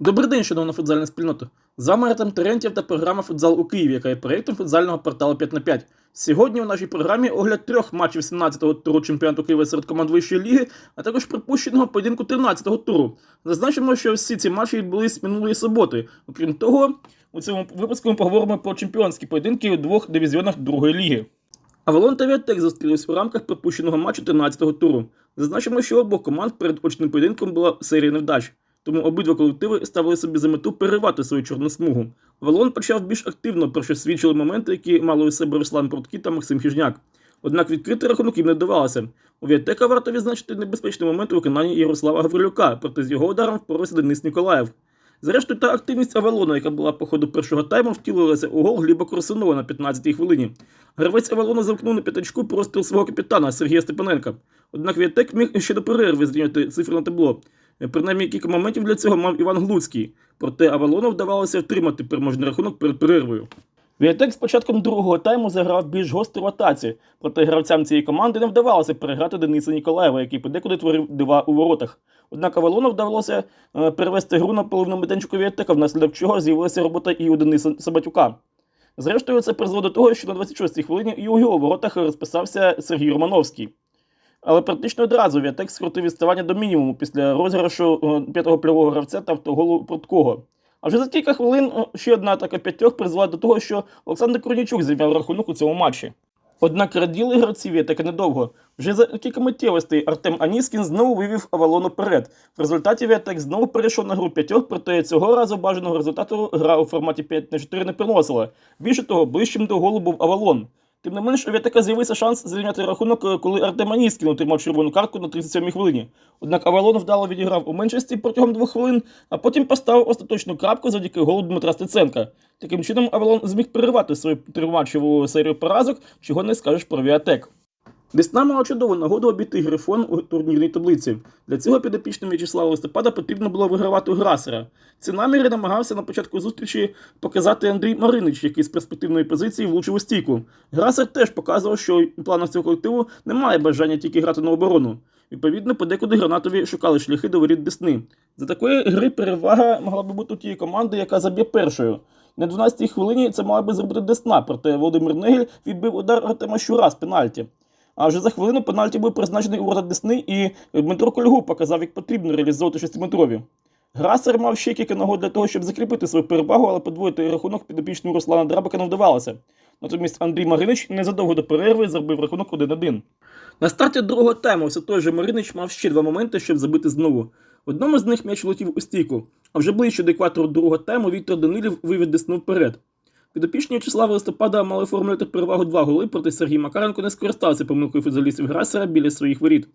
Добрий день, шановна футзальна спільнота. З вами Артем Терентєв та програма Футзал у Києві, яка є проєктом футзального порталу 5 на 5. Сьогодні у нашій програмі огляд трьох матчів 17-го туру чемпіонату Києва серед команд вищої ліги, а також припущеного поєдинку 13-го туру. Зазначимо, що всі ці матчі відбулись минулої суботи. Окрім того, у цьому випуску ми поговоримо про чемпіонські поєдинки у двох дивізіонах другої ліги. Авалон та Віатек зустрілись у рамках пропущеного матчу 13-го туру. Зазначимо, що обох команд перед очним поєдинком була серія невдач. Тому обидва колективи ставили собі за мету перервати свою чорну смугу. Валон почав більш активно, про що свідчили моменти, які мали у себе Руслан Пруткий та Максим Хіжняк. Однак відкрити рахунок їм не давалося. У Віатека варто відзначити небезпечний момент у виконанні Ярослава Гаврилюка, проте з його ударом впорався Денис Ніколаєв. Зрештою, та активність Авалона, яка була по ходу першого тайму, втілилася у гол Гліба Корсунова на 15-й хвилині. Гравець Авалона замкнув на п'ятачку простріл свого капітана Сергія Степаненка. Однак Віатек міг ще до перерви зрівняти цифри на табло. Принаймні кілька моментів для цього мав Іван Глуцький, проте Авалону вдавалося втримати переможний рахунок перед перервою. Віатек з початком другого тайму заграв більш гостро в атаці, проте гравцям цієї команди не вдавалося переграти Дениса Ніколаєва, який подекуди творив дива у воротах. Однак Авалону вдалося е, перевести гру на половину майданчику Віатека, внаслідок чого з'явилася робота і у Дениса Сабатюка. Зрештою, це призвело до того, що на 26-й хвилині і у його воротах розписався Сергій Романовський. Але практично одразу Віатек скрутив відставання до мінімуму після розіграшу е, п'ятого польового гравця та автоголу Пруткого. А вже за кілька хвилин е, ще одна атака п'ятьох призвела до того, що Олександр Корнічук зрівняв рахунок у цьому матчі. Однак раділи гравці Віатека недовго. Вже за кілька миттєвостей Артем Аніскін знову вивів Авалон уперед. В результаті Віатек знову перейшов на гру п'ятьох, проте цього разу бажаного результату гра у форматі 5 на 4 не приносила. Більше того, ближчим до голу був Авалон. Тим не менш, у Віатека з'явився шанс зрівняти рахунок, е, коли Артеманіскін отримав червону картку на 37-й хвилині. Однак Авалон вдало відіграв у меншості протягом двох хвилин, а потім поставив остаточну крапку завдяки голу Дмитра Стеценка. Таким чином, Авалон зміг перервати свою триматчеву серію поразок, чого не скажеш про Віатек. Десна мала чудову нагоду обійти грифон у турнірній таблиці. Для цього підопічним В'ячеслава Листопада потрібно було вигравати у Грасера. Ці наміри намагався на початку зустрічі показати Андрій Маринич, який з перспективної позиції влучив у стійку. Грасер теж показував, що у планах цього колективу немає бажання тільки грати на оборону. Відповідно, подекуди гранатові шукали шляхи до воріт Десни. За такої гри перевага могла би бути у тієї команди, яка заб'є першою. На 12-й хвилині це мала би зробити Десна, проте Володимир Негель відбив удар Артема Щура з пенальті. А вже за хвилину пенальті був призначений у ворота Десни, і Дмитро Кольгу показав, як потрібно реалізовувати шестиметрові. Грасер мав ще кілька нагод для того, щоб закріпити свою перевагу, але подвоїти рахунок підопічного Руслана Драбака не вдавалося. Натомість Андрій Маринич незадовго до перерви зробив рахунок 1-1. На старті другого тайму все той же Маринич мав ще два моменти, щоб забити знову. В одному з них м'яч летів у стійку, а вже ближче до екватору другого тайму Віктор Данилів вивів Десну вперед. Підопічні В'ячеслава листопада мали оформлювати перевагу два голи, проте Сергій Макаренко не скористався помилкою футболістів Грасера біля своїх воріт.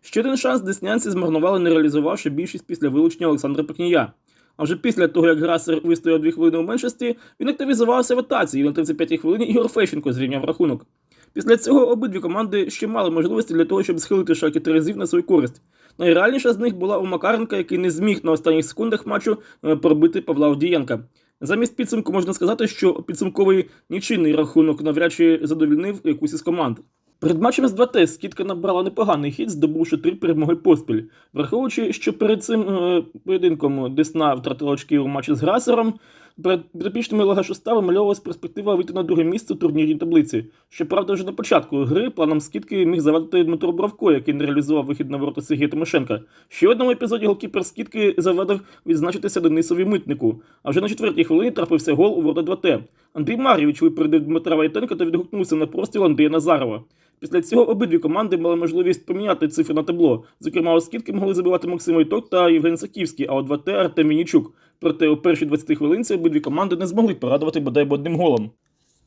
Ще один шанс деснянці змарнували, не реалізувавши більшість після вилучення Олександра Пекнія. А вже після того, як Грасер вистояв дві хвилини у меншості, він активізувався в атаці, і на 35-й хвилині Ігор Фещенко зрівняв рахунок. Після цього обидві команди ще мали можливості для того, щоб схилити шаки Терезів на свою користь. Найреальніша з них була у Макаренка, який не зміг на останніх секундах матчу е, пробити Павла Овдієнка. Замість підсумку можна сказати, що підсумковий нічийний рахунок навряд чи задовільнив якусь із команд. Перед матчем з 2Т скітка набрала непоганий хід, здобувши три перемоги поспіль. Враховуючи, що перед цим е, поєдинком Десна втратила очки у матчі з Грасером, перед підопічними Олега Шуста вимальовувалась перспектива вийти на друге місце у турнірній таблиці. Щоправда, вже на початку гри планом скидки міг завадити Дмитро Бравко, який не реалізував вихід на ворота Сергія Тимошенка. Ще в одному епізоді голкіпер скидки завадив відзначитися Денисові митнику. А вже на четвертій хвилині трапився гол у ворота 2Т. Андрій Мар'євич випередив Дмитра Вайтенка та відгукнувся на простіл Андрія Назарова. Після цього обидві команди мали можливість поміняти цифри на табло. Зокрема, у скидки могли забивати Максим Войток та Євген Саківський, а у 2Т Артем Вінічук. Проте у першій 20 хвилинці обидві команди не змогли порадувати бодай б одним голом.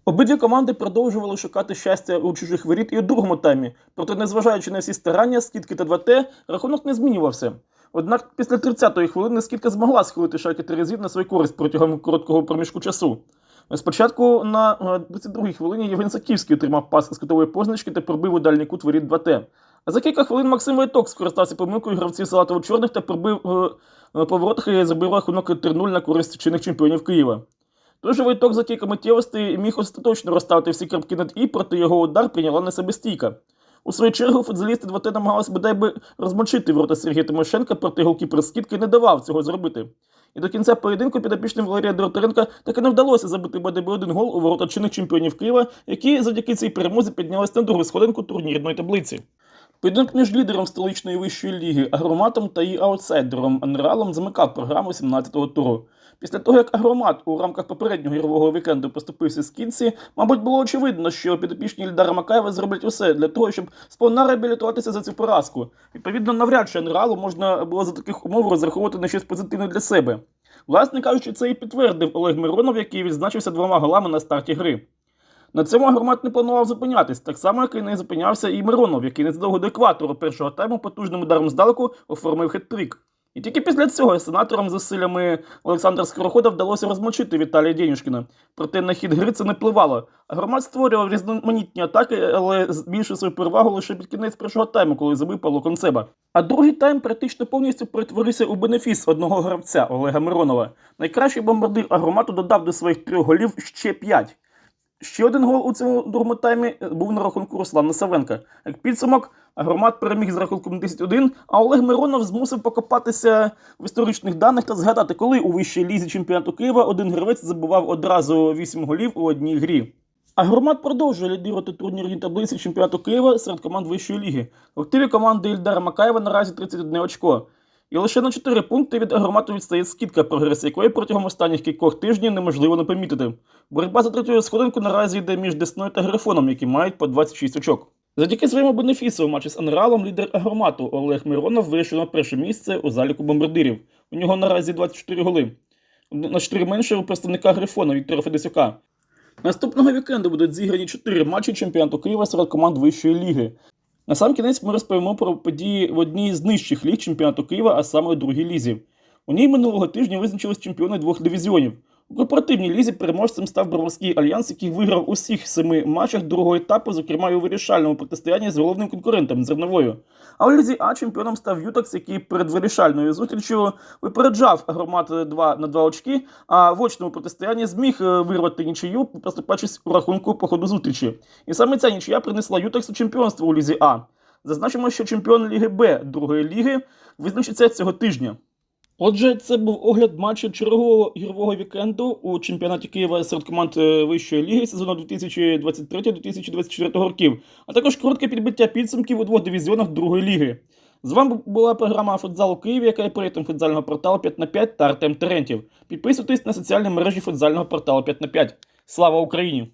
Обидві команди продовжували шукати щастя у чужих воріт і у другому таймі, проте, незважаючи на всі старання, скидки та 2Т, рахунок не змінювався. Однак після 30-ї хвилини скидка змогла схилити шайки Терезів на свою користь протягом короткого проміжку часу. Спочатку на 22-й хвилині Євген Саківський отримав пас з кутової позначки та пробив у дальній кут воріт 2Т. А за кілька хвилин Максим Войток скористався помилкою гравців Салатово-Чорних та пробив е, по і зробив рахунок 3-0 на користь чинних чемпіонів Києва. Той же Войток за кілька миттєвостей міг остаточно розставити всі крапки над І, проте його удар прийняла на себе стійка. У свою чергу футболісти 2Т намагалися бодай би розмочити ворота Сергія Тимошенка, проте голкіпер скидки не давав цього зробити. І до кінця поєдинку підопічним Валерія Доротаренка таки не вдалося забити би один гол у ворота чинних чемпіонів Києва, які завдяки цій перемозі піднялись на другу сходинку турнірної таблиці. Поєдинок між лідером столичної вищої ліги Агроматом та її аутсайдером Анреалом замикав програму 17-го туру. Після того, як Агромат у рамках попереднього ігрового вікенду поступився з кінці, мабуть, було очевидно, що підопічні Ільдара Макаєва зроблять усе для того, щоб сповна реабілітуватися за цю поразку. Відповідно, навряд чи Анреалу можна було за таких умов розраховувати на щось позитивне для себе. Власне кажучи, це і підтвердив Олег Миронов, який відзначився двома голами на старті гри. На цьому Агромат не планував зупинятись, так само, як і не зупинявся і Миронов, який незадовго до екватору першого тайму потужним ударом здалеку оформив хет-трик. І тільки після цього сенаторам зусиллями Олександра Скорохода вдалося розмочити Віталія Дєнюшкіна. Проте на хід гри це не впливало. Агромат створював різноманітні атаки, але збільшив свою перевагу лише під кінець першого тайму, коли забив Павло Концеба. А другий тайм практично повністю перетворився у бенефіс одного гравця Олега Миронова. Найкращий бомбардир Агромату додав до своїх трьох голів ще п'ять. Ще один гол у цьому другому таймі був на рахунку Руслана Савенка. Як підсумок, Агромат переміг з рахунком 10-1, а Олег Миронов змусив покопатися в історичних даних та згадати, коли у вищій лізі чемпіонату Києва один гравець забивав одразу 8 голів у одній грі. Агромат продовжує лідирувати турнірні таблиці чемпіонату Києва серед команд вищої ліги. В активі команди Ільдара Макаєва наразі 31 очко. І лише на 4 пункти від агромату відстає скидка, прогрес якої протягом останніх кількох тижнів неможливо не помітити. Боротьба за третю сходинку наразі йде між Десною та Грифоном, які мають по 26 очок. Завдяки своєму бенефісу у матчі з Анералом лідер агромату Олег Миронов вийшов на перше місце у заліку бомбардирів. У нього наразі 24 голи. На 4 менше у представника Грифона Віктора Федосюка. Наступного вікенду будуть зіграні 4 матчі чемпіонату Києва серед команд вищої ліги. На сам кінець ми розповімо про події в одній з нижчих ліг чемпіонату Києва, а саме у другій лізі. У ній минулого тижня визначились чемпіони двох дивізіонів. У корпоративній лізі переможцем став Броварський альянс, який виграв усіх семи матчах другого етапу, зокрема й у вирішальному протистоянні з головним конкурентом зерновою. А у лізі А чемпіоном став Ютакс, який перед вирішальною зустрічю випереджав громад 2 на 2 очки, а в очному протистоянні зміг е, вирвати нічию, поступаючись у рахунку по ходу зустрічі. І саме ця нічия принесла Ютаксу чемпіонство у лізі А. Зазначимо, що чемпіон Ліги Б другої ліги визначиться цього тижня. Отже, це був огляд матчу чергового ігрового вікенду у чемпіонаті Києва серед команд е, вищої ліги сезону 2023-2024 років, а також коротке підбиття підсумків у двох дивізіонах другої ліги. З вами була програма Футзал у Києві, яка є проєктом футзального порталу 5 на 5 та Артем Терентів. Підписуйтесь на соціальні мережі футзального порталу 5 на 5. Слава Україні!